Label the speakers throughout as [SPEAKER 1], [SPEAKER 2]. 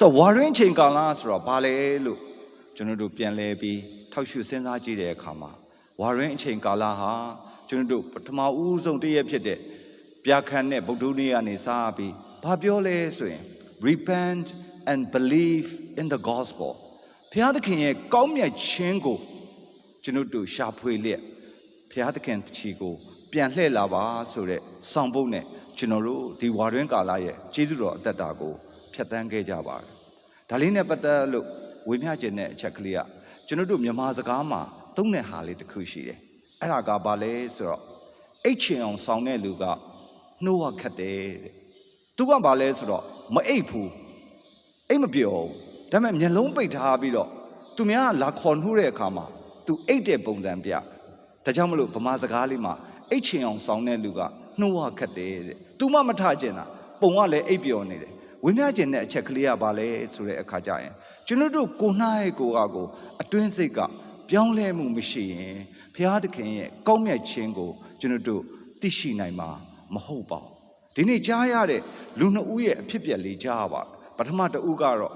[SPEAKER 1] ဆိုတော့ဝါရင်းချိန်ကာလဆိုတော့ဘာလဲလို့ကျွန်တော်တို့ပြန်လဲပြီးထောက်ရှုစဉ်းစားကြည့်တဲ့အခါမှာဝါရင်းအချိန်ကာလဟာကျွန်တော်တို့ပထမဦးဆုံးတည့်ရက်ဖြစ်တဲ့ပြခန့်တဲ့ဗုဒ္ဓနေ့ကနေစပြီးဘာပြောလဲဆိုရင် repent and believe in the gospel ဘုရားသခင်ရဲ့ကောင်းမြတ်ခြင်းကိုကျွန်တော်တို့ရှာဖွေလျက်ဘုရားသခင်တချီကို ပြန်လှည့်လာပါဆိုတဲ့ဆောင်ပုဒ်နဲ့ကျွန်တော်တို့ဒီဝါတွင်းကာလရဲ့ကျေးဇူးတော်အသက်တာကို ဖြတ်သန်းခဲ့ကြပါတယ်။ဒါလေးနဲ့ပတ်သက်လို့ဝေမျှခြင်းတဲ့အချက်ကလေးကကျွန်တော်တို့မြန်မာစကားမှာသုံးတဲ့ဟာလေးတစ်ခုရှိတယ်။အဲ့ဒါကဘာလဲဆိုတော့အိတ်ချင်အောင်ဆောင်တဲ့လူကနှိုးရခတ်တယ်တဲ့။သူကဘာလဲဆိုတော့မအိတ်ဘူးအိတ်မပြောဘူး။ဒါပေမဲ့မျက်လုံးပိတ်ထားပြီးတော့သူများကလာခေါ်နှိုးတဲ့အခါမှာသူအိတ်တဲ့ပုံစံပြ။ဒါကြောင့်မလို့ဗမာစကားလေးမှာအိတ်ချင်အောင်ဆောင်တဲ့လူကနှိုးရခတ်တယ်တဲ့။ तू မှမထကျင်တာပုံကလည်းအိတ်ပြောနေတယ်။ ဝိညာဉ်ကျင်တဲ့အချက်ကလေးကဘာလဲဆိုတဲ့အခါကျရင်ကျွန်တော်တို့ကိုနှားရဲ့ကိုကကိုအတွင်းစိတ်ကပြောင်းလဲမှုမရှိရင်ဘုရားသခင်ရဲ့ကောင်းမြတ်ခြင်းကိုကျွန်တော်တို့သိရှိနိုင်မှာမဟုတ်ပါဘူးဒီနေ့ကြားရတဲ့လူနှစ်ဦးရဲ့အဖြစ်ပြက်လေးကြားရပါပထမတဦးကတော့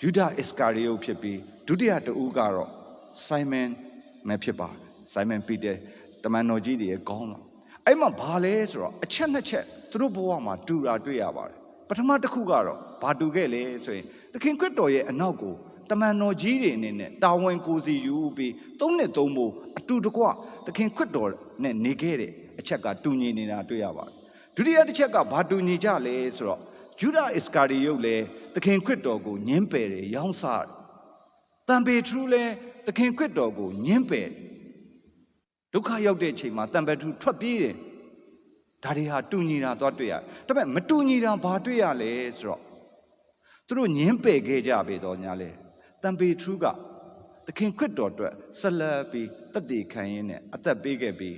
[SPEAKER 1] ယူဒအစ္စကာရီယုတ်ဖြစ်ပြီးဒုတိယတဦးကတော့ဆိုင်မန်ပဲဖြစ်ပါတယ်ဆိုင်မန်ပီတာတမန်တော်ကြီးတွေရဲ့ခေါင်းတော်အဲ့မှာဘာလဲဆိုတော့အချက်နှစ်ချက်သူတို့ဘဝမှာတူတာတွေ့ရပါတယ် ပထမတစ်ခုကတော့ဘာတူခဲ့လဲဆိုရင်သခင်ခရစ်တော်ရဲ့အနောက်ကိုတမန်တော်ကြီးတွေအနေနဲ့တာဝန်ကိုစီယူပြီးသုံးနှစ်သုံးဖို့အတူတကွသခင်ခရစ်တော်နဲ့နေခဲ့တဲ့အချက်ကတူညီနေတာတွေ့ရပါတယ်ဒုတိယတစ်ချက်ကဘာတူညီကြလဲဆိုတော့ဂျုဒအစ္စကာရီယုတ်လည်းသခင်ခရစ်တော်ကိုညှင်းပယ်တယ်ရောင်းစားတယ်တန်ပေထရူလည်းသခင်ခရစ်တော်ကိုညှင်းပယ်တယ်ဒုက္ခရောက်တဲ့အချိန်မှာတန်ပေထရူထွက်ပြေးတယ် ဒါတွေဟာတူညီတာသွားတွေ့ရတယ်ဒါပေမဲ့မတူညီတာဘာတွေ့ရလဲဆိုတော့သူတို့ညှင်းပယ်ခဲ့ကြပေတော့ညာလေတန်ပေထရူကသခင်ခရစ်တော်အတွက်ဆက်လက်ပြီးတသက်ခံရင်းနဲ့အသက်ပေးခဲ့ပြီး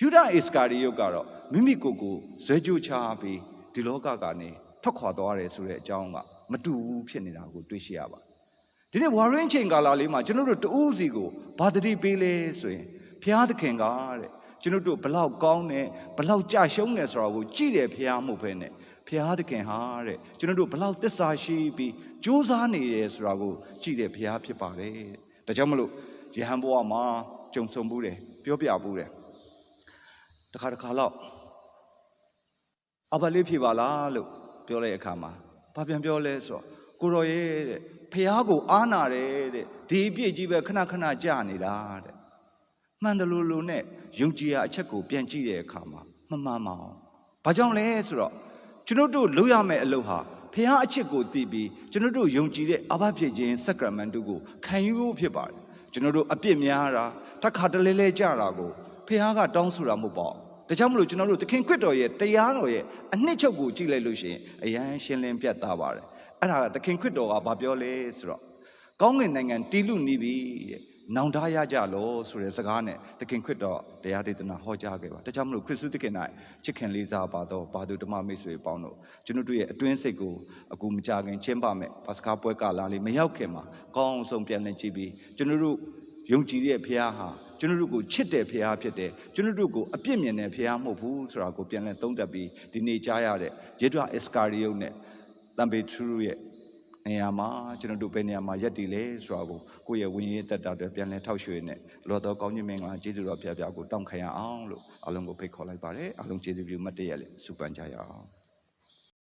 [SPEAKER 1] ယူဒအစ္စကာရီယုတ်ကတော့မိမိကိုယ်ကိုဇွဲကြိုးချပြီးဒီလောကကနေထွက်ခွာသွားတယ်ဆိုတဲ့အကြောင်းကမတူဘူးဖြစ်နေတာကိုတွေ့ရှိရပါတယ်ဒီနေ့ဝါရင်းချိန်ကာလလေးမှာကျွန်တော်တို့တဦးစီကိုဘာတတိပေးလဲဆိုရင်ဘုရားသခင်ကတဲ့ ကျွန်တော်တို့ဘလောက်ကောင်းတယ်ဘလောက်ကြရှုံးတယ်ဆိုတာကိုကြည့်တယ်ဘုရားမှုပဲနဲ့ဘုရားသခင်ဟာတဲ့ကျွန်တော်တို့ဘလောက်တစ္ဆာရှိပြီးကြိုးစားနေတယ်ဆိုတာကိုကြည့်တယ်ဘုရားဖြစ်ပါတယ်တဲ့ဒါကြောင့်မလို့ယဟန်ဘဝမှာကြုံဆုံဘူးတယ်ပြောပြဘူးတယ်တခါတခါတော့အဘလေးဖြေပါလားလို့ပြောတဲ့အခါမှာဘာပြန်ပြောလဲဆိုတော့ကိုရော်ရဲ့တဲ့ဖះကိုအားနာတယ်တဲ့ဒီအပြည့်ကြီးပဲခဏခဏကြာနေတာတဲ့ မှန်တယ်လို့လို့နဲ့ယုံကြည်ရအချက်ကိုပြန်ကြည့်တဲ့အခါမှာမမှန်ပါဘူးဘာကြောင့်လဲဆိုတော့ကျွန်တော်တို့လုပ်ရမယ့်အလုပ်ဟာဖះအချက်ကိုသိပြီးကျွန်တော်တို့ယုံကြည်တဲ့အဘဖြစ်ခြင်းစက္ကရမန်တုကိုခံယူဖို့ဖြစ်ပါတယ်ကျွန်တော်တို့အပြစ်များတာတစ်ခါတလဲလဲကြတာကိုဖះကတောင်းဆိုတာမဟုတ်ပါဘူးဒါကြောင့်မလို့ကျွန်တော်တို့သခင်ခရစ်တော်ရဲ့တရားတော်ရဲ့အနှစ်ချုပ်ကိုကြည့်လိုက်လို့ရှိရင်အရန်ရှင်းလင်းပြတ်သားပါတယ်အဲ့ဒါကသခင်ခရစ်တော်ကဘာပြောလဲဆိုတော့ကောင်းကင်နိုင်ငံတီးလူနေပြီတဲ့ နောင်တရကြလို့ဆိုတဲ့စကားနဲ့သခင်ခရစ်တော်တရားဒေသနာဟောကြားခဲ့ပါဒါကြောင့်မလို့ခရစ်စုသခင်၌ချစ်ခင်လေးစားပါတော့ဘာသူဓမ္မမိတ်ဆွေပေါင်းတို့ကျွန်တော်တို့ရဲ့အတွင်းစိတ်ကိုအခုမကြခင်ကျင်းပမယ်ပါစကားပွဲကလာလေးမရောက်ခင်မှာကောင်းအောင်ဆုံးပြန်လည်ကြည့်ပြီးကျွန်တော်တို့ယုံကြည်တဲ့ဖခင်ဟာကျွန်တော်တို့ကိုချစ်တဲ့ဖခင်ဖြစ်တယ်ကျွန်တော်တို့ကိုအပြစ်မြင်တဲ့ဖခင်မဟုတ်ဘူးဆိုတာကိုပြန်လည်သုံးသပ်ပြီးဒီနေ့ကြားရတဲ့ယေဒွအစ္စကာရီယုတ်နဲ့တမ်ပေထရူရဲ့ နေရာမှာကျွန်တော်တို့ဘယ်နေရာမှာရက်တည်လဲဆိုတာကိုကိုယ့်ရဲ့ဝိညာဉ်တက်တာတွေပြန်လည်ထောက်ရွှေနဲ့လောတော်ကောင်းခြင်းမင်္ဂလာကျေးဇူးတော်ဖခင်ဖျားကိုတောင်းခံရအောင်လို့အလုံးကိုဖိတ်ခေါ်လိုက်ပါတယ်အလုံးကျေးဇူးပြုမတ်တရလေစုပန်ကြရအောင်